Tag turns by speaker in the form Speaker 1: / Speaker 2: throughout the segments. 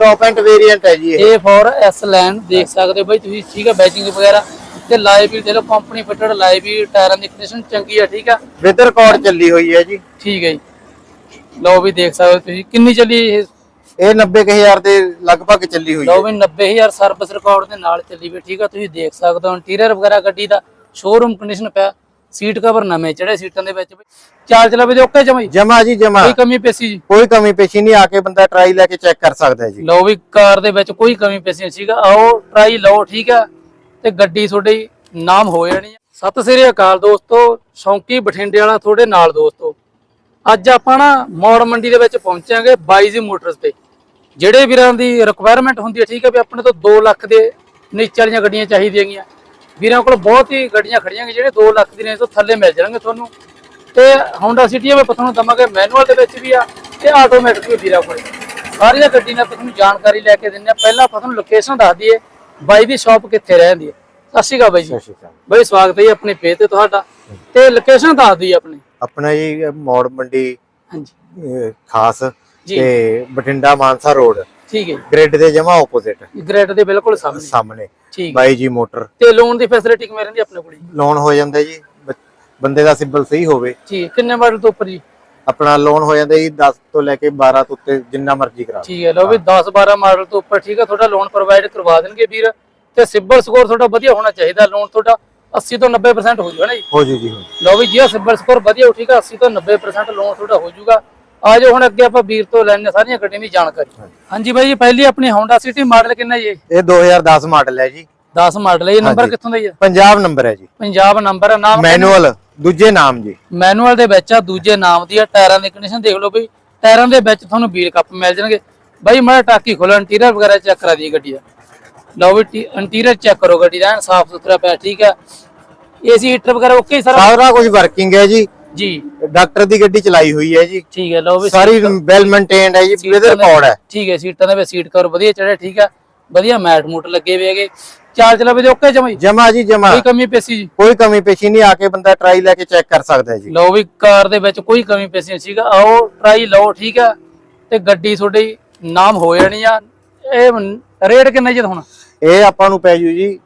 Speaker 1: Top end variant ਹੈ ਜੀ ਇਹ।
Speaker 2: ਫੋਰ ਐਸ ਲੈਨ ਦੇਖ ਸਕਦੇ ਹੋ ਬਾਈ ਤੁਸੀਂ ਠੀਕ ਹੈ ਬੈਚਿੰਗ ਵਗੈਰਾ। ਤੇ ਲਾਈਵ ਵੀ ਦੇ ਲਓ ਕੰਪਨੀ ਫਿਟਡ ਲਾਈਵ ਵੀ ਟਾਇਰਾਂ ਦੀ ਕੰਡੀਸ਼ਨ ਚੰਗੀ ਆ ਠੀਕ ਆ?
Speaker 1: ਵਿਦ ਰਿਕਾਰਡ ਚੱਲੀ ਹੋਈ ਹੈ ਜੀ।
Speaker 2: ਠੀਕ ਹੈ ਜੀ। ਲਓ ਵੀ ਦੇਖ ਸਕਦੇ ਹੋ ਤੁਸੀਂ ਕਿੰਨੀ ਚੱਲੀ ਇਹ?
Speaker 1: ਇਹ 90000 ਦੇ ਲਗਭਗ ਚੱਲੀ ਹੋਈ ਹੈ।
Speaker 2: ਲਓ ਵੀ 90000 ਸਰਵਿਸ ਰਿਕਾਰਡ ਦੇ ਨਾਲ ਚੱਲੀ ਵੀ ਠੀਕ ਆ ਤੁਸੀਂ ਦੇਖ ਸਕਦੇ ਹੋ ਇੰਟੀਰੀਅਰ ਵਗੈਰਾ ਗੱਡੀ ਦਾ ਸ਼ੋਰੂਮ ਕੰਡੀਸ਼ਨ ਪਿਆ। ਸੀਟ ਕਵਰ ਨਵੇਂ ਚੜੇ ਸੀਟਾਂ ਦੇ ਵਿੱਚ ਚਾਰ ਚਲਾ ਵੀ ਓਕੇ ਜਮਾਈ
Speaker 1: ਜਮਾ ਜੀ ਜਮਾ।
Speaker 2: ਕੋਈ ਕਮੀ ਪੇਸੀ ਜੀ?
Speaker 1: ਕੋਈ ਕਮੀ ਪੇਸ਼ੀ ਨਹੀਂ ਆ ਕੇ ਬੰਦਾ ਟਰਾਈ ਲੈ ਕੇ ਚੈੱਕ ਕਰ ਸਕਦਾ ਹੈ ਜੀ।
Speaker 2: ਲਓ ਵੀ ਕਾਰ ਦੇ ਵਿੱਚ ਕੋਈ ਕਮੀ ਪੇਸੀ ਨਹੀਂ ਸੀਗਾ। ਆਓ ਟਰਾਈ ਲਓ ਠੀਕ ਆ। ਤੇ ਗੱਡੀ ਤੁਹਾਡੀ ਨਾਮ ਹੋ ਜਾਣੀ ਸਤਿ ਸ੍ਰੀ ਅਕਾਲ ਦੋਸਤੋ। ਸ਼ੌਂਕੀ ਬਠਿੰਡੇ ਵਾਲਾ ਤੁਹਾਡੇ ਨਾਲ ਦੋਸਤੋ। ਅੱਜ ਆਪਾਂ ਨਾ ਮੌੜ ਮੰਡੀ ਦੇ ਵਿੱਚ ਪਹੁੰਚਾਂਗੇ ਬਾਈਜੀ ਮੋਟਰਸ ਤੇ। ਜਿਹੜੇ ਵੀਰਾਂ ਦੀ ਰਿਕੁਆਇਰਮੈਂਟ ਹੁੰਦੀ ਹੈ ਠੀਕ ਹੈ ਵੀ ਆਪਣੇ ਤੋਂ 2 ਲੱਖ ਦੇ ਨੀਚੇ ਵਾਲੀਆਂ ਗੱਡੀਆਂ ਚਾਹੀਦੀਆਂ ਗੀਆਂ। ਵੀਰਾਂ ਕੋਲ ਬਹੁਤ ਹੀ ਗੱਡੀਆਂ ਖੜੀਆਂ ਗਈਆਂ ਜਿਹੜੇ 2 ਲੱਖ ਦੀ ਰੇਂਜ ਤੋਂ ਥੱਲੇ ਮਿਲ ਜਾਣਗੇ ਤੁਹਾਨੂੰ। ਤੇ Honda City ਮੈਂ ਤੁਹਾਨੂੰ ਦਵਾਂਗੇ ਮੈਨੂਅਲ ਦੇ ਵਿੱਚ ਵੀ ਆ ਤੇ ਆਟੋਮੈਟਿਕ ਵੀ ਵੀਰਾਂ ਕੋਲ। ਸਾਰੀਆਂ ਗੱਡੀ ਨਾਲ ਤੁਹਾਨੂੰ ਜਾਣਕਾਰੀ ਲੈ ਕੇ ਦਿੰਦੇ ਆ ਪਹਿਲਾਂ ਆਪਾਂ ਤੁਹਾਨੂੰ ਲੋਕੇਸ਼ਨ ਦੱਸ ਦਈਏ ਬਾਈ ਦੀ ਸ਼ਾਪ ਕਿੱਥੇ ਰਹਿੰਦੀ ਹੈ। ਸਤਿ ਸ਼੍ਰੀ ਅਕਾਲ ਬਾਈ ਜੀ। ਬਾਈ ਸਵਾਗਤ ਹੈ ਆਪਣੇ ਪੇਜ ਤੇ ਤੁਹਾਡਾ। ਤੇ ਲੋਕੇਸ਼ਨ ਦੱਸ ਦਈਏ ਆਪਣੀ।
Speaker 1: ਆਪਣਾ ਜੀ ਮੌੜ ਮੰਡੀ
Speaker 2: ਹਾਂਜੀ।
Speaker 1: ਖਾਸ। ਤੇ ਬਠਿੰਡਾ ਮਾਨਸਾ ਰੋਡ
Speaker 2: ਠੀਕ ਹੈ
Speaker 1: ਗ੍ਰਿਡ ਦੇ ਜਮਾ ਆਪੋਜ਼ਿਟ
Speaker 2: ਗ੍ਰੇਡ ਦੇ ਬਿਲਕੁਲ ਸਾਹਮਣੇ।
Speaker 1: ਸਾਹਮਣੇ।
Speaker 2: ਠੀਕ
Speaker 1: ਬਾਈ ਜੀ ਮੋਟਰ।
Speaker 2: ਤੇ ਲੋਨ ਦੀ ਫੈਸਿਲਿਟੀ ਕਿਵੇਂ ਰਹਿੰਦੀ ਆਪਣੇ ਕੋਲ ਜੀ?
Speaker 1: ਲੋਨ ਹੋ ਜਾਂਦਾ ਜੀ। ਬੰਦੇ ਦਾ ਸਿਬਲ ਸਹੀ ਹੋਵੇ।
Speaker 2: ਜੀ ਕਿੰਨੇ ਮਾਡਲ ਤੋਂ ਉੱਪਰ ਜੀ?
Speaker 1: ਆਪਣਾ ਲੋਨ ਹੋ ਜਾਂਦਾ ਜੀ 10 ਤੋਂ ਲੈ ਕੇ 12 ਤੋਂ ਉੱਤੇ ਜਿੰਨਾ ਮਰਜ਼ੀ ਕਰਾ।
Speaker 2: ਠੀਕ ਹੈ ਲਓ ਵੀ 10 12 ਮਾਡਲ ਤੋਂ ਉੱਪਰ ਠੀਕ ਹੈ ਤੁਹਾਡਾ ਲੋਨ ਪ੍ਰੋਵਾਈਡ ਕਰਵਾ ਦੇਣਗੇ ਵੀਰ। ਤੇ ਸਿਬਲ ਸਕੋਰ ਤੁਹਾਡਾ ਵਧੀਆ ਹੋਣਾ ਚਾਹੀਦਾ ਲੋਨ ਤੁਹਾਡਾ 80 ਤੋਂ 90% ਹੋ ਜਾਊਗਾ ਨਾ ਜੀ।
Speaker 1: ਹੋ ਜੂ ਜੀ।
Speaker 2: ਲਓ ਵੀ ਜੇ ਸਿਬਲ ਸਕੋਰ ਵਧੀਆ ਹੋ ਠੀਕ ਹੈ 80 ਤੋਂ 90% ਲੋਨ ਤੁਹਾਡਾ ਹੋ ਜਾਊਗਾ ਆ ਜਾਓ ਹੁਣ ਅੱਗੇ ਆਪਾਂ ਵੀਰ ਤੋਂ ਲੈਣੇ ਸਾਰੀਆਂ ਗੱਡੀਆਂ ਦੀ ਜਾਣਕਾਰੀ। ਹਾਂਜੀ। ਬਾਈ ਜੀ ਪਹਿਲੀ ਆਪਣੀ Honda City ਮਾਡਲ ਕਿੰਨਾ ਜੀ? ਇਹ?
Speaker 1: ਇਹ 2010 ਮਾਡਲ ਹੈ ਜੀ।
Speaker 2: 10 ਮਾਡਲ ਹੈ। ਇਹ ਨੰਬਰ। ਕਿੱਥੋਂ ਦਾ ਜੀ? ਹੈ?
Speaker 1: ਪੰਜਾਬ ਨੰਬਰ ਹੈ ਜੀ।
Speaker 2: ਪੰਜਾਬ ਨੰਬਰ ਹੈ ਨਾਮ
Speaker 1: ਮੈਨੂਅਲ ਦੂਜੇ ਨਾਮ ਜੀ।
Speaker 2: ਮੈਨੂਅਲ ਦੇ ਵਿੱਚ ਆ ਦੂਜੇ ਨਾਮ ਦੀ ਆ ਟਾਇਰਾਂ ਦੀ ਕੰਡੀਸ਼ਨ ਦੇਖ ਲਓ ਬਈ। ਟਾਇਰਾਂ ਦੇ ਵਿੱਚ ਤੁਹਾਨੂੰ ਵੀਲ ਕੱਪ ਮਿਲ ਜਾਣਗੇ। ਬਾਈ ਮੈਂ ਟਾਕੀ ਖੋਲੋ ਇੰਟੀਰੀਅਰ ਵਗੈਰਾ ਚੈੱਕ ਕਰਾ ਦਈਏ ਗੱਡੀ ਦਾ। ਲਓ ਵੀ ਇੰਟੀਰੀਅਰ ਚੈੱਕ ਕਰੋ ਗੱਡੀ ਦਾ ਸਾਫ਼ ਸੁਥਰਾ ਪਿਆ ਠੀਕ ਹੈ ਏਸੀ ਹੀਟਰ ਵਗੈਰਾ ਓਕੇ ਸਰ?
Speaker 1: ਸਾਰਾ ਕੁਝ ਵਰਕਿੰਗ ਹੈ ਜੀ।
Speaker 2: ਜੀ।
Speaker 1: ਡਾਕਟਰ ਦੀ ਗੱਡੀ ਚਲਾਈ ਹੋਈ ਹੈ ਜੀ।
Speaker 2: ਠੀਕ ਹੈ ਲਓ ਵੀ
Speaker 1: ਸਾਰੀ ਵੈਲ ਮੇਨਟੇਨਡ ਹੈ ਜੀ ਵਿਦ ਰਿਕਾਰਡ ਹੈ।
Speaker 2: ਠੀਕ ਹੈ ਸੀਟਾਂ ਦੇ ਵਿੱਚ ਸੀਟ ਕਵਰ ਵਧੀਆ ਚੜਿਆ ਠੀਕ ਹੈ। ਵਧੀਆ ਮੈਟ ਮੂਟ ਲੱਗੇ ਹੋਏ ਹੈਗੇ। ਚਾਰ ਚਲਾ ਵੀ ਓਕੇ ਜਮਾਈ
Speaker 1: ਜਮਾ ਜੀ ਜਮਾ।
Speaker 2: ਕੋਈ ਕਮੀ ਪੇਸੀ ਜੀ?
Speaker 1: ਕੋਈ ਕਮੀ ਪੇਸ਼ੀ ਨਹੀਂ ਆ ਕੇ ਬੰਦਾ ਟਰਾਈ ਲੈ ਕੇ ਚੈੱਕ ਕਰ ਸਕਦਾ ਹੈ ਜੀ।
Speaker 2: ਲਓ ਵੀ ਕਾਰ ਦੇ ਵਿੱਚ ਕੋਈ ਕਮੀ ਪੇਸੀ ਨਹੀਂ ਸੀਗਾ। ਆਓ ਟਰਾਈ ਲਓ ਠੀਕ ਆ ਤੇ ਗੱਡੀ ਤੁਹਾਡੀ ਨਾਮ ਹੋ ਜਾਣੀ ਆ। ਇਹ ਰੇਟ ਕਿੰਨਾ ਜੀ ਹੁਣ?
Speaker 1: ਇਹ ਆਪਾਂ ਨੂੰ ਪੈ ਜੂ ਜੀ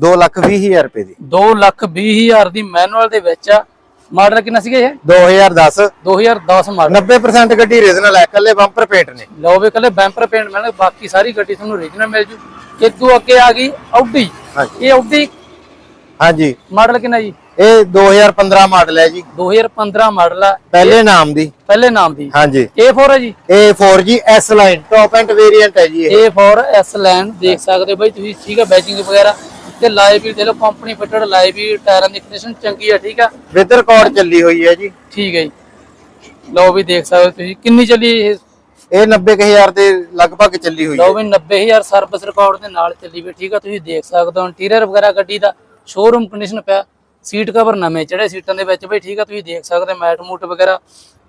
Speaker 1: 2 ਲੱਖ 20 ਹਜ਼ਾਰ ਰੁਪਏ ਦੀ।
Speaker 2: 2 ਲੱਖ 20 ਹਜ਼ਾਰ ਦੀ ਮੈਨੂਅਲ ਦੇ ਵਿੱਚ ਆ। ਮਾਡਲ ਕਿੰਨਾ ਸੀਗਾ ਇਹ?
Speaker 1: 2010
Speaker 2: 2010 ਮਾਡਲ।
Speaker 1: 90% ਗੱਡੀ ਰੀਜਨਲ ਹੈ ਕੱਲੇ ਬੰਪਰ ਪੇਂਟ ਨੇ।
Speaker 2: ਲਓ ਵੀ ਕੱਲੇ ਬੈਂਪਰ ਪੇਂਟ ਮਿਲਣਗੇ ਬਾਕੀ ਸਾਰੀ ਗੱਡੀ ਤੁਹਾਨੂੰ ਓਰੀਜਨਲ ਮਿਲ ਜੂ। ਇਦੋਂ ਅੱਗੇ ਆ ਗਈ ਆਡੀ ਇਹ ਆਡੀ
Speaker 1: ਹਾਂਜੀ।
Speaker 2: ਮਾਡਲ ਕਿੰਨਾ ਜੀ?
Speaker 1: ਇਹ 2015 ਮਾਡਲ ਹੈ ਜੀ।
Speaker 2: 2015 ਮਾਡਲ ਆ।
Speaker 1: ਪਹਿਲੇ ਨਾਮ ਦੀ।
Speaker 2: ਪਹਿਲੇ ਨਾਮ ਦੀ।
Speaker 1: ਹਾਂਜੀ।
Speaker 2: A4 ਹੈ ਜੀ?
Speaker 1: ਇਹ 4G S line top end variant ਹੈ ਜੀ ਇਹ।
Speaker 2: A4 S ਲੈਨ ਦੇਖ ਸਕਦੇ ਹੋ ਬਾਈ ਤੁਸੀਂ ਠੀਕ ਹੈ ਬੈਚਿੰਗ ਵਗੈਰਾ। ਤੇ ਲਾਈਵ ਵੀ ਦੇ ਲਓ ਕੰਪਨੀ ਫਿਟਡ ਲਾਈਵ ਵੀ ਟਾਇਰਾਂ ਦੀ ਕੰਡੀਸ਼ਨ ਚੰਗੀ ਆ ਠੀਕ ਆ?
Speaker 1: ਵਿਦ ਰਿਕਾਰਡ ਚੱਲੀ ਹੋਈ ਹੈ ਜੀ।
Speaker 2: ਠੀਕ ਹੈ ਜੀ। ਲਓ ਵੀ ਦੇਖ ਸਕਦੇ ਹੋ ਤੁਸੀਂ ਕਿੰਨੀ ਚੱਲੀ ਇਹ?
Speaker 1: ਇਹ 90000 ਦੇ ਲਗਭਗ ਚੱਲੀ ਹੋਈ ਹੈ।
Speaker 2: ਲਓ ਵੀ 90000 ਸਰਵਿਸ ਰਿਕਾਰਡ ਦੇ ਨਾਲ ਚੱਲੀ ਵੀ ਠੀਕ ਆ? ਤੁਸੀਂ ਦੇਖ ਸਕਦੇ ਹੋ ਇੰਟੀਰੀਅਰ ਵਗੈਰਾ ਗੱਡੀ ਦਾ ਸ਼ੋਰੂਮ ਕੰਡੀਸ਼ਨ ਪਿਆ। ਸੀਟ ਕਵਰ ਨਵੇਂ ਚੜੇ ਸੀਟਾਂ ਦੇ ਵਿੱਚ ਬਈ ਠੀਕ ਆ? ਤੁਸੀਂ ਦੇਖ ਸਕਦੇ ਮੈਟ ਮੂਟ ਵਗੈਰਾ।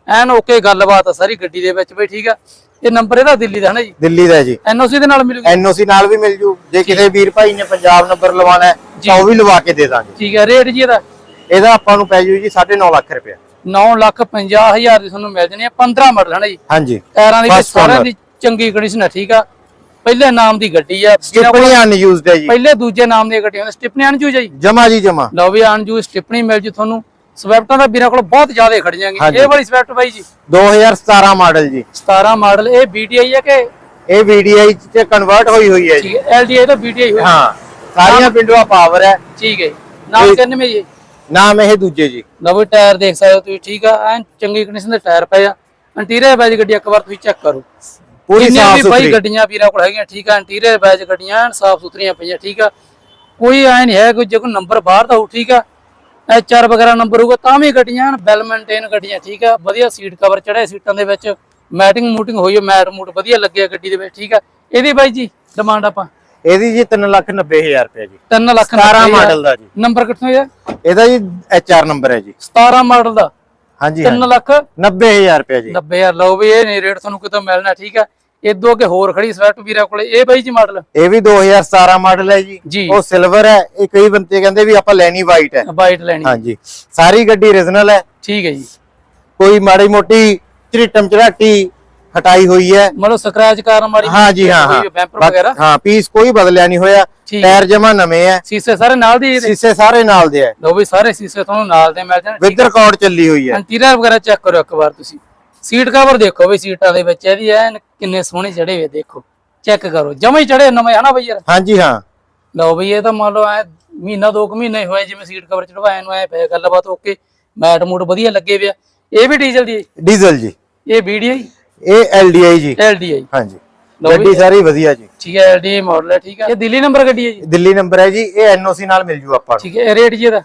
Speaker 2: ਐਨ ਓਕੇ ਗੱਲਬਾਤ ਆ ਸਾਰੀ ਗੱਡੀ ਦੇ ਵਿੱਚ ਬਈ ਠੀਕ ਆ? ਇਹ ਨੰਬਰ ਇਹਦਾ ਦਿੱਲੀ ਦਾ ਹੈ ਨਾ ਜੀ?
Speaker 1: ਦਿੱਲੀ ਦਾ ਜੀ।
Speaker 2: ਐਨਓਸੀ ਦੇ ਨਾਲ ਮਿਲੂਗੀ?
Speaker 1: ਐਨਓਸੀ ਨਾਲ ਵੀ ਮਿਲ ਜੂ। ਜੇ ਕਿਸੇ ਵੀਰ ਭਾਈ ਨੇ ਪੰਜਾਬ ਨੰਬਰ ਲਵਾਉਣਾ ਹੈ ਤਾਂ ਉਹ ਵੀ ਲਵਾ ਕੇ ਦੇ ਦਾਂਗੇ।
Speaker 2: ਠੀਕ ਹੈ ਰੇਟ ਜੀ ਇਹਦਾ?
Speaker 1: ਇਹਦਾ ਆਪਾਂ ਨੂੰ ਪੈ ਜੂ ਜੀ 9.5 ਲੱਖ ਰੁਪਏ
Speaker 2: 9 ਲੱਖ 50 ਹਜ਼ਾਰ ਦੀ ਤੁਹਾਨੂੰ ਮਿਲ ਜਾਣੀ ਆ 15 ਮਾਡਲ ਹੈ ਨਾ ਜੀ?
Speaker 1: ਹਾਂਜੀ।
Speaker 2: ਟਾਇਰਾਂ ਦੀ ਵੀ ਸਾਰਿਆਂ। ਦੀ ਚੰਗੀ ਕੰਡੀਸ਼ਨ ਹੈ ਠੀਕ ਆ? ਪਹਿਲੇ ਨਾਮ ਦੀ ਗੱਡੀ ਆ।
Speaker 1: ਸਟਿਪਣੀ ਅਨਯੂਜ਼ਡ ਹੈ ਜੀ।
Speaker 2: ਪਹਿਲੇ ਦੂਜੇ ਨਾਮ ਦੀਆਂ ਗੱਡੀਆਂ ਸਟਿਪਨੀ ਅਨਜੂ ਜੀ?
Speaker 1: ਜਮਾ ਜੀ ਜਮਾ।
Speaker 2: ਲਓ ਵੀ ਅਨਜੂ ਸਟਿਪਨੀ ਮਿਲ ਜੂ ਤੁਹਾਨੂੰ। ਸਵਿਫਟਾਂ ਦਾ ਵੀਰਾਂ ਕੋਲ ਬਹੁਤ ਜ਼ਿਆਦਾ ਗਈਆਂ।
Speaker 1: ਹਾਂਜੀ।
Speaker 2: ਇਹ ਵਾਲੀ ਸਵਿਫਟ ਬਾਈ ਜੀ?
Speaker 1: 2017 ਮਾਡਲ ਜੀ।
Speaker 2: 17 ਮਾਡਲ ਇਹ BTI ਹੈ ਕਿ?
Speaker 1: ਇਹ VDI ਚ ਕਨਵਰਟ ਹੋਈ ਹੋਈ ਹੈ ਜੀ।
Speaker 2: ਹੈ LDI ਤਾਂ BTI ਹੋਈ।
Speaker 1: ਹਾਂ ਸਾਰੀਆਂ ਵਿੰਡੋਆਂ ਪਾਵਰ ਹੈ।
Speaker 2: ਠੀਕ ਹੈ। ਨਾਮ ਕਿੰਨੇ ਜੀ?
Speaker 1: ਨਾਮ ਇਹ ਦੂਜੇ ਜੀ।
Speaker 2: ਲਓ ਵੀ ਟਾਇਰ ਦੇਖ ਸਕਦੇ ਹੋ ਤੁਸੀਂ ਠੀਕ ਆ ਐਨ ਚੰਗੀ ਕੰਡੀਸ਼ਨ ਦੇ ਟਾਇਰ ਪਏ ਆ। ਇੰਟੀਰੀਅਰ ਬੈਜ ਗੱਡੀ ਇੱਕ ਵਾਰ ਤੁਸੀਂ ਚੈੱਕ ਕਰੋ।
Speaker 1: ਪੂਰੀ ਸਾਫ਼
Speaker 2: ਵੀ ਬਾਈ
Speaker 1: ਸੁਥਰੀ
Speaker 2: ਗੱਡੀਆਂ ਵੀਰਾਂ ਕੋਲ ਹੈਗੀਆਂ ਠੀਕ ਆ ਇੰਟੀਰੀਅਰ ਬੈਜ ਗੱਡੀਆਂ ਸਾਫ਼ ਸੁਥਰੀਆਂ ਪਈਆਂ ਠੀਕ ਆ। ਕੋਈ ਐ ਨਹੀਂ ਹੈ ਕੋਈ ਜੇ ਕੋਈ ਨੰਬਰ ਬਾਹਰ ਦਾ ਹੋਊ ਠੀਕ ਆ। ਐਚਆਰ ਵਗੈਰਾ ਨੰਬਰ ਹੋਊਗਾ ਤਾਂ ਵੀ ਗੱਡੀਆਂ ਵੈਲ ਮੇਨਟੇਨ ਗੱਡੀਆਂ ਠੀਕ ਆ। ਵਧੀਆ ਸੀਟ ਕਵਰ ਚੜੇ ਸੀਟਾਂ ਦੇ ਵਿੱਚ। ਮੈਟਿੰਗ ਮੂਟਿੰਗ ਹੋਈ ਹੈ ਮੈਟ ਮੂਟ ਵਧੀਆ ਲੱਗਿਆ ਗੱਡੀ ਦੇ ਵਿੱਚ ਠੀਕ ਆ। ਇਹਦੀ ਬਾਈ ਜੀ ਡਿਮਾਂਡ ਆਪਾਂ?
Speaker 1: ਇਹਦੀ ਜੀ 3 ਲੱਖ 90 ਹਜ਼ਾਰ ਰੁਪਏ ਜੀ।
Speaker 2: 3 ਲੱਖ
Speaker 1: 17 ਮਾਡਲ ਦਾ ਜੀ।
Speaker 2: ਨੰਬਰ ਕਿੱਥੋਂ ਹੈ
Speaker 1: ਇਹਦਾ ਜੀ HR ਨੰਬਰ ਹੈ ਜੀ।
Speaker 2: 17 ਮਾਡਲ ਦਾ।
Speaker 1: ਹਾਂਜੀ
Speaker 2: 3 ਲੱਖ
Speaker 1: 90 ਹਜ਼ਾਰ ਰੁਪਏ ਜੀ।
Speaker 2: 90000 ਲਓ ਵੀ ਇਹ ਨਹੀਂ ਰੇਟ ਤੁਹਾਨੂੰ ਕਿਤੋਂ ਮਿਲਣਾ ਠੀਕ ਆ। ਇਦੋਂ ਅੱਗੇ ਹੋਰ ਖੜੀ ਸਵਿਫਟ ਵੀਰਾਂ ਕੋਲੇ ਇਹ ਬਾਈ ਜੀ ਮਾਡਲ
Speaker 1: ਇਹ ਵੀ 2017 ਮਾਡਲ ਹੈ ਜੀ। ਉਹ ਸਿਲਵਰ ਹੈ। ਇਹ ਕਈ ਬੰਦੇ ਕਹਿੰਦੇ ਵੀ ਆਪਾਂ ਲੈਣੀ ਵਾਈਟ ਹੈ।
Speaker 2: ਬਾਈਟ ਲੈਣੀ।
Speaker 1: ਹਾਂਜੀ। ਸਾਰੀ ਗੱਡੀ ਰੀਜਨਲ ਹੈ।
Speaker 2: ਠੀਕ ਹੈ ਜੀ।
Speaker 1: ਕੋਈ ਮਾੜੀ ਮੋਟੀ ਝਰੀਟਮ ਝਰਾਟੀ ਹਟਾਈ ਹੋਈ ਹੈ।
Speaker 2: ਮਤਲਬ ਸਕ੍ਰੈਚ ਕਾਰਨ ਮਾਰੀ
Speaker 1: ਹਾਂ ਜੀ ਹਾਂ ਹਾਂ।
Speaker 2: ਬੈਂਪਰ ਵਗੈਰਾ?
Speaker 1: ਹਾਂ ਪੀਸ ਕੋਈ ਬਦਲਿਆ ਨਹੀਂ ਹੋਇਆ। ਟਾਇਰ ਜਮਾ ਨਵੇਂ ਹੈ।
Speaker 2: ਸੀਸੇ ਸਾਰੇ ਨਾਲ ਦੇ
Speaker 1: ਸੀਸੇ ਸਾਰੇ ਨਾਲ ਦੇ ਹੈ।
Speaker 2: ਲਓ ਵੀ ਸਾਰੇ ਸੀਸੇ ਤੁਹਾਨੂੰ ਨਾਲ ਦੇ ਮਿਲ ਜਾਣ।
Speaker 1: ਵਿਦ ਰਿਕਾਰਡ ਚੱਲੀ ਹੋਈ ਹੈ।
Speaker 2: ਇੰਟੀਰੀਅਰ ਵਗੈਰਾ ਚੈੱਕ ਕਰੋ ਇੱਕ ਵਾਰ ਤੁਸੀਂ। ਸੀਟ ਕਵਰ ਦੇਖੋ ਵੀ ਸੀਟਾਂ ਦੇ ਵਿੱਚ ਇਹਦੀ ਐਨ ਕਿੰਨੇ ਸੋਹਣੇ ਚੜੇ ਹੋਏ ਦੇਖੋ। ਚੈੱਕ ਕਰੋ ਜਮਾ ਹੀ ਚੜੇ ਨਵੇਂ ਹਨਾ ਬਈ ਯਾਰ?
Speaker 1: ਹਾਂਜੀ ਹਾਂ।
Speaker 2: ਲਓ ਬਈ ਇਹ ਤਾਂ ਮੰਨ ਲਓ ਐ ਮਹੀਨਾ ਦੋ ਕੁ ਮਹੀਨੇ ਹੋਏ ਜਿਵੇਂ ਸੀਟ ਕਵਰ ਚੜਵਾਏ ਨੂੰ ਐ ਪਿਆ ਗੱਲਬਾਤ ਓਕੇ ਮੈਟ ਮੂਡ ਵਧੀਆ ਲੱਗੇ ਪਿਆ। ਇਹ ਵੀ ਡੀਜ਼ਲ ਦੀ?
Speaker 1: ਡੀਜ਼ਲ ਜੀ।
Speaker 2: ਇਹ ਵੀਡੀਆਈ
Speaker 1: ਇਹ ਐਲਡੀਆਈ ਜੀ।
Speaker 2: ਐਲਡੀਆਈ।
Speaker 1: ਹਾਂਜੀ। ਗੱਡੀ ਸਾਰੀ ਵਧੀਆ ਜੀ।
Speaker 2: ਠੀਕ ਹੈ ਐਲਡੀਆਈ ਮਾਡਲ ਹੈ ਠੀਕ ਹੈ। ਇਹ ਦਿੱਲੀ ਨੰਬਰ ਗੱਡੀ ਹੈ ਜੀ?
Speaker 1: ਦਿੱਲੀ ਨੰਬਰ ਹੈ ਜੀ ਇਹ ਐਨਓਸੀ ਨਾਲ ਮਿਲ ਜੂ ਆਪਾਂ ਨੂੰ।
Speaker 2: ਠੀਕ ਹੈ ਰੇਟ ਜੀ ਇਹਦਾ?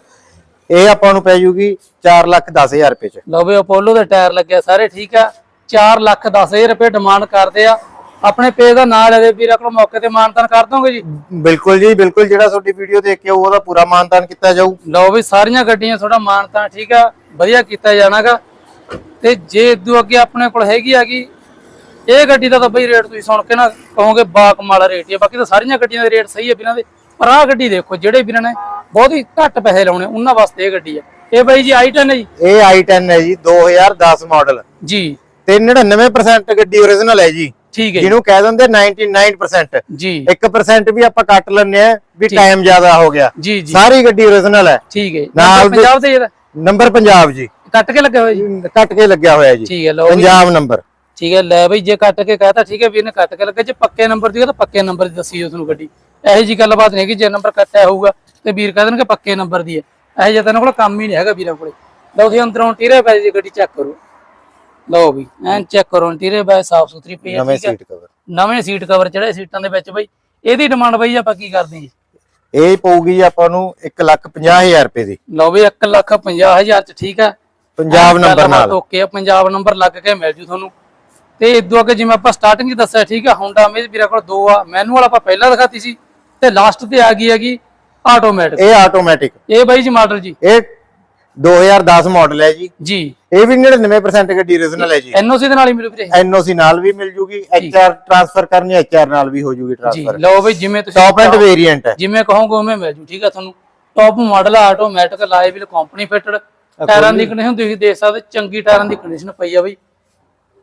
Speaker 1: ਇਹ ਆਪਾਂ ਨੂੰ ਪੈ ਜੂਗੀ 4 ਲੱਖ 10000 ਰੁਪਏ ਚ।
Speaker 2: ਲਓ ਵੀ ਅਪੋਲੋ ਦੇ ਟਾਇਰ ਲੱਗਿਆ ਸਾਰੇ ਠੀਕ ਆ। 4 ਲੱਖ 10000 ਰੁਪਏ ਡਿਮਾਂਡ ਕਰਦੇ ਆ। ਆਪਣੇ ਪੇਜ ਦਾ ਨਾਂ ਲੈ ਦੇ ਵੀਰ ਕੋਲ ਮੌਕੇ ਤੇ ਮਾਨਤਾਨ ਕਰ ਦੋਗੇ ਜੀ?
Speaker 1: ਬਿਲਕੁਲ ਜੀ ਬਿਲਕੁਲ ਜਿਹੜਾ ਤੁਹਾਡੀ ਵੀਡੀਓ ਦੇਖ ਕੇ ਉਹਦਾ ਪੂਰਾ ਮਾਨਤਾਨ ਕੀਤਾ ਜਾਊ।
Speaker 2: ਲਓ ਵੀ ਸਾਰੀਆਂ ਗੱਡੀਆਂ ਥੋੜਾ ਮਾਨਤਾਨ ਠੀਕ ਆ ਵਧੀਆ ਕੀਤਾ ਜਾਣਾਗਾ। ਤੇ ਜੇ ਇਦੋਂ ਅੱਗੇ ਆਪਣੇ ਕੋਲ ਹੈਗੀ ਆਗੀ ਇਹ ਗੱਡੀ ਦਾ ਤਾਂ ਬਈ ਰੇਟ ਤੁਸੀਂ ਸੁਣ ਕੇ ਨਾ ਕਹੋਗੇ ਬਾ ਕਮਾਲ ਰੇਟ ਹੀ ਬਾਕੀ ਤਾਂ ਸਾਰੀਆਂ ਗੱਡੀਆਂ ਦੇ ਰੇਟ ਸਹੀ ਆ ਵੀਰਾਂ ਦੇ। ਪਰ ਆਹ ਗੱਡੀ ਦੇਖੋ ਜਿਹੜੇ ਵੀਰਾਂ ਨੇ ਬਹੁਤ ਹੀ ਘੱਟ ਪੈਸੇ ਲਾਉਣੇ ਉਹਨਾਂ ਵਾਸਤੇ ਇਹ ਗੱਡੀ ਆ। ਇਹ ਬਾਈ ਜੀ i10 ਹੈ ਜੀ।
Speaker 1: ਇਹ i10 ਹੈ ਜੀ 2010 ਮਾਡਲ
Speaker 2: ਜੀ।
Speaker 1: ਤੇ 99% ਗੱਡੀ ਓਰੀਜਨਲ ਹੈ ਜੀ।
Speaker 2: ਠੀਕ ਹੈ।
Speaker 1: ਜਿਹਨੂੰ ਕਹਿ ਦਿੰਦੇ 99%
Speaker 2: ਜੀ।
Speaker 1: 1% ਵੀ ਆਪਾਂ ਕੱਟ ਲੈਂਦੇ ਆ ਵੀ ਟਾਈਮ ਜ਼ਿਆਦਾ ਹੋ ਗਿਆ।
Speaker 2: ਜੀ ਜੀ।
Speaker 1: ਸਾਰੀ ਗੱਡੀ ਓਰੀਜਨਲ ਹੈ।
Speaker 2: ਠੀਕ ਹੈ।
Speaker 1: ਨਾਲ
Speaker 2: ਪੰਜਾਬ ਤੇ
Speaker 1: ਨੰਬਰ ਪੰਜਾਬ ਜੀ।
Speaker 2: ਕੱਟ ਕੇ ਲੱਗਿਆ ਹੋਇਆ ਜੀ?
Speaker 1: ਕੱਟ ਕੇ ਲੱਗਿਆ ਹੋਇਆ ਜੀ।
Speaker 2: ਠੀਕ ਹੈ ਵੀ।
Speaker 1: ਪੰਜਾਬ ਨੰਬਰ।
Speaker 2: ਠੀਕ ਹੈ ਲੈ ਬਈ ਜੇ ਕੱਟ ਕੇ ਕਹਤਾ ਠੀਕ ਹੈ ਵੀਰ ਨੇ ਕੱਟ ਕੇ ਲੱਗਾ। ਜੇ ਪੱਕੇ ਨੰਬਰ ਦੀ ਤਾਂ ਪੱਕੇ ਨੰਬਰ ਦੀ ਦੱਸੀ ਉਸ ਨੂੰ ਗੱਡੀ। ਇਹੋ ਜੀ ਗੱਲਬਾਤ ਨਹੀਂ ਹੈਗੀ ਜੇ ਨੰਬਰ ਕੱਟਿਆ ਹੋਊਗਾ ਤੇ ਵੀਰ ਕਹਿ ਦੇਣਗੇ ਪੱਕੇ ਨੰਬਰ ਦੀ ਹੈ। ਇਹੋ ਜਿਹਾ ਤੈਨੂੰ ਕੋਲ ਕੰਮ ਹੀ ਨਹੀਂ ਹੈਗਾ ਵੀਰਾਂ ਕੋਲੇ। ਲਓ ਤੁਸੀਂ ਅੰਦਰੋਂ ਟੀਰੇ ਪੈ ਜੀ ਗੱਡੀ ਚੈੱਕ ਕਰੋ। ਲਓ ਵੀ। ਐਨ ਚੈੱਕ ਕਰੋ ਟੀਰੇ ਪੈ ਸਾਫ਼ ਸੁਥਰੀ ਪਈ ਹੈ
Speaker 1: ਨਵੇਂ ਸੀਟ ਕਵਰ
Speaker 2: ਨਵੇਂ ਸੀਟ ਕਵਰ ਚੜੇ ਸੀਟਾਂ ਦੇ ਵਿੱਚ ਬਈ। ਇਹਦੀ ਡਿਮਾਂਡ ਬਈ ਆਪਾਂ ਕੀ ਕਰਦੇ ਜੀ?
Speaker 1: ਇਹ ਪਊਗੀ ਜੀ ਆਪਾਂ ਨੂੰ 150000 ਰੁਪਏ ਦੀ।
Speaker 2: ਲਓ ਵੀ 1 ਲੱਖ 50 ਹਜ਼ਾਰ ਚ ਠੀਕ ਹੈ
Speaker 1: ਪੰਜਾਬ ਨੰਬਰ ਨਾਲ।
Speaker 2: ਓਕੇ ਪੰਜਾਬ ਨੰਬਰ ਲੱਗ ਕੇ ਮਿਲ ਜੂ ਤੁਹਾਨੂੰ। ਤੇ ਇਦੋਂ ਅੱਗੇ ਜਿਵੇਂ ਆਪਾਂ ਸਟਾਰਟਿੰਗ 'ਚ ਦੱਸਿਆ ਠੀਕ ਆ ਹੋਂਡਾ ਅਮੇਜ ਵੀਰਾ ਕੋਲ ਦੋ ਆ। ਮੈਨੂਅਲ ਆਪਾਂ ਪਹਿਲਾਂ ਦਿਖਾਤੀ ਸੀ। ਤੇ ਲਾਸਟ ਤੇ ਆ ਗਈ ਹੈਗੀ ਆਟੋਮੈਟਿਕ
Speaker 1: ਇਹ ਆਟੋਮੈਟਿਕ
Speaker 2: ਇਹ ਬਾਈ ਜੀ ਮਾਡਲ ਜੀ।
Speaker 1: ਇਹ 2010 ਮਾਡਲ ਹੈ ਜੀ।
Speaker 2: ਜੀ।
Speaker 1: ਇਹ ਵੀ 99% ਗੱਡੀ ਓਰੀਜਨਲ ਹੈ ਜੀ।
Speaker 2: ਐਨਓਸੀ ਦੇ ਨਾਲ ਹੀ ਮਿਲੂ ਵੀਰੇ।
Speaker 1: ਐਨਓਸੀ ਨਾਲ ਵੀ ਮਿਲ ਜੂਗੀ ਐਚਆਰ ਟ੍ਰਾਂਸਫਰ ਕਰਨੀ ਐਚਆਰ ਨਾਲ ਵੀ ਹੋ ਜੂਗੀ
Speaker 2: ਜੀ।
Speaker 1: ਟ੍ਰਾਂਸਫਰ
Speaker 2: ਲਓ ਬਈ ਜਿਵੇਂ ਤੁਸੀਂ
Speaker 1: ਟੌਪ ਐਂਡ ਵੇਰੀਐਂਟ ਹੈ।
Speaker 2: ਜਿਵੇਂ ਕਹੋਗੇ ਉਵੇਂ ਮਿਲ ਜੂ ਠੀਕ ਆ ਤੁਹਾਨੂੰ। ਟੌਪ ਮਾਡਲ ਆਟੋਮੈਟਿਕ ਵੀ ਕੰਪਨੀ ਫਿਟਡ ਟਾਇਰਾਂ ਦੀ ਕੰਡੀਸ਼ਨ ਤੁਸੀਂ ਦੇਖ ਸਕਦੇ ਚੰਗੀ ਟਾਇਰਾਂ ਦੀ ਕੰਡੀਸ਼ਨ ਪਈ ਆ ਬਈ।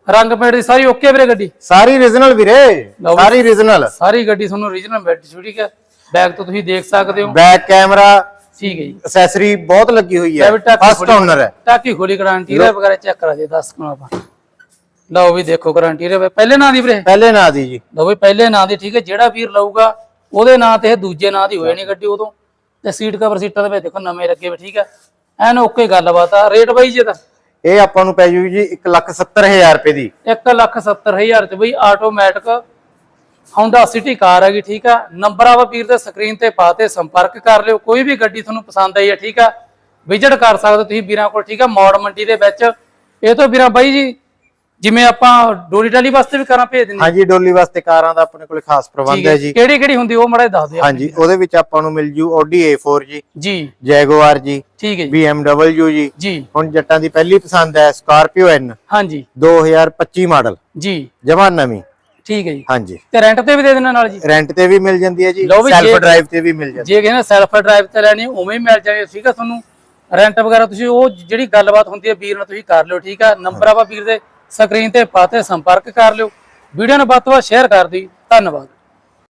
Speaker 2: ਰੰਗ ਪੇਂਟ ਦੀ ਸਾਰੀ ਓਕੇ ਵੀਰੇ ਗੱਡੀ।
Speaker 1: ਸਾਰੀ ਓਰੀਜਨਲ ਵੀਰੇ ਸਾਰੀ ਓਰੀਜਨਲ
Speaker 2: ਸਾਰੀ ਗੱਡੀ ਤੁਹਾਨੂੰ ਓਰੀਜਨਲ ਬੈਟਰੀ ਠੀਕ ਹੈ ਬੈਕ ਤੋਂ ਤੁਸੀਂ ਦੇਖ ਸਕਦੇ ਹੋ।
Speaker 1: ਬੈਕ ਕੈਮਰਾ
Speaker 2: ਠੀਕ ਹੈ ਜੀ।
Speaker 1: ਐਕਸੈਸਰੀ ਬਹੁਤ ਲੱਗੀ ਹੋਈ ਹੈ। ਫਸਟ ਓਨਰ ਹੈ।
Speaker 2: ਟਾਕੀ ਖੋਲੀ ਗਾਰੰਟੀ ਰੇ ਵਗੈਰਾ ਚੈੱਕ ਕਰਾ ਦੇ ਦੱਸ ਕੋਲ ਆਪਾਂ। ਲਓ ਵੀ ਦੇਖੋ ਗਾਰੰਟੀ ਰੇ ਪਹਿਲੇ ਨਾਂ ਦੀ ਵੀਰੇ?
Speaker 1: ਪਹਿਲੇ ਨਾਂ ਦੀ ਜੀ।
Speaker 2: ਲਓ ਵੀ ਪਹਿਲੇ ਨਾਂ ਦੀ ਠੀਕ ਹੈ ਜਿਹੜਾ ਵੀਰ ਲਊਗਾ ਉਹਦੇ ਨਾਂ ਤੇ ਇਹ ਦੂਜੇ ਨਾਂ ਦੀ ਹੋਏ ਨਹੀਂ ਗੱਡੀ ਉਦੋਂ। ਤੇ ਸੀਟ ਕਵਰ ਸੀਟਾਂ ਦੇ ਵਿੱਚ ਦੇਖੋ ਨਵੇਂ ਲੱਗੇ ਵੇ ਠੀਕ ਹੈ। ਐਨ ਓਕੇ ਗੱਲਬਾਤ ਆ ਰੇਟ ਬਾਈ ਜੀ ਦਾ
Speaker 1: ਇਹ ਆਪਾਂ ਨੂੰ ਪੈ ਜੂਗੀ ਜੀ 170000 ਰੁਪਏ ਦੀ।
Speaker 2: 170000 ਚ ਬਈ ਆਟੋਮੈਟਿਕ Honda ਸਿਟੀ ਕਾਰ ਹੈਗੀ ਠੀਕ ਆ। ਨੰਬਰ ਆਵਾ ਵੀਰ ਦੇ ਸਕਰੀਨ ਤੇ ਪਾਤੇ ਸੰਪਰਕ ਕਰ ਲਿਓ। ਕੋਈ ਵੀ ਗੱਡੀ ਤੁਹਾਨੂੰ ਪਸੰਦ ਆਈ ਹੈ ਠੀਕ ਆ ਵਿਜ਼ਿਟ ਕਰ ਸਕਦੇ ਤੁਸੀਂ ਵੀਰਾਂ ਕੋਲ ਠੀਕ ਆ ਮੌੜ ਮੰਡੀ ਦੇ ਵਿੱਚ। ਇਹ ਤੋਂ ਵੀਰਾਂ ਬਾਈ ਜੀ ਜਿਵੇਂ ਆਪਾਂ ਡੋਲੀ ਟਾਲੀ ਵਾਸਤੇ ਵੀ ਕਾਰਾਂ ਭੇਜ ਦਿੰਦੇ
Speaker 1: ਹਾਂਜੀ ਡੋਲੀ ਵਾਸਤੇ ਕਾਰਾਂ ਦਾ ਆਪਣੇ ਕੋਲੇ ਖਾਸ ਪ੍ਰਬੰਧ ਹੈ ਜੀ।
Speaker 2: ਕਿਹੜੀ ਕਿਹੜੀ ਹੁੰਦੀ ਉਹ ਮੜਾ ਦੱਸ ਦਿਓ
Speaker 1: ਹਾਂਜੀ ਉਹਦੇ ਵਿੱਚ ਆਪਾਂ ਨੂੰ ਮਿਲ ਜੂ Audi A4 ਜੀ
Speaker 2: ਜੀ।
Speaker 1: ਜੈਗੁਆਰ ਜੀ
Speaker 2: ਠੀਕ ਹੈ ਜੀ।
Speaker 1: BMW ਜੀ।
Speaker 2: ਜੀ।
Speaker 1: ਹੁਣ ਜੱਟਾਂ ਦੀ ਪਹਿਲੀ ਪਸੰਦ ਹੈ Scorpio N
Speaker 2: ਹਾਂਜੀ।
Speaker 1: 2025 ਮਾਡਲ।
Speaker 2: ਜੀ।
Speaker 1: ਜਮਾਂ ਨਵੀਂ
Speaker 2: ਠੀਕ ਹੈ ਜੀ।
Speaker 1: ਹਾਂਜੀ।
Speaker 2: ਤੇ ਰੈਂਟ ਤੇ ਵੀ ਦੇ ਦੇਣਾ ਨਾਲ ਜੀ?
Speaker 1: ਰੈਂਟ ਤੇ ਵੀ ਮਿਲ ਜਾਂਦੀ ਹੈ ਜੀ
Speaker 2: ਲਓ ਵੀ
Speaker 1: ਸੈਲਫ
Speaker 2: ਜੇ-
Speaker 1: ਡਰਾਈਵ ਤੇ ਵੀ ਮਿਲ ਜਾਂਦੀ
Speaker 2: ਜੇ ਕਹਿੰਦੇ ਸੈਲਫ ਡਰਾਈਵ ਤੇ ਲੈਣੀ ਉਵੇਂ ਹੀ ਮਿਲ ਜਾਵੇ ਠੀਕ ਆ ਤੁਹਾਨੂੰ? ਰੈਂਟ ਵਗੈਰਾ ਤੁਸੀਂ ਉਹ ਜਿਹੜੀ ਗੱਲਬਾਤ ਹੁੰਦੀ ਹੈ ਵੀਰ ਨਾਲ ਤੁਸੀਂ ਕਰ ਲਿਓ ਠੀਕ ਆ ਨੰਬਰ ਆਪਾਂ ਵੀਰ ਦੇ ਸਕਰੀਨ ਤੇ ਪਾਤੇ ਸੰਪਰਕ ਕਰ ਲਿਓ। ਵੀਡੀਓ ਨੂੰ ਵੱਧ ਤੋਂ ਵੱਧ ਸ਼ੇਅਰ ਕਰ ਦਿਓ ਧੰਨਵਾਦ।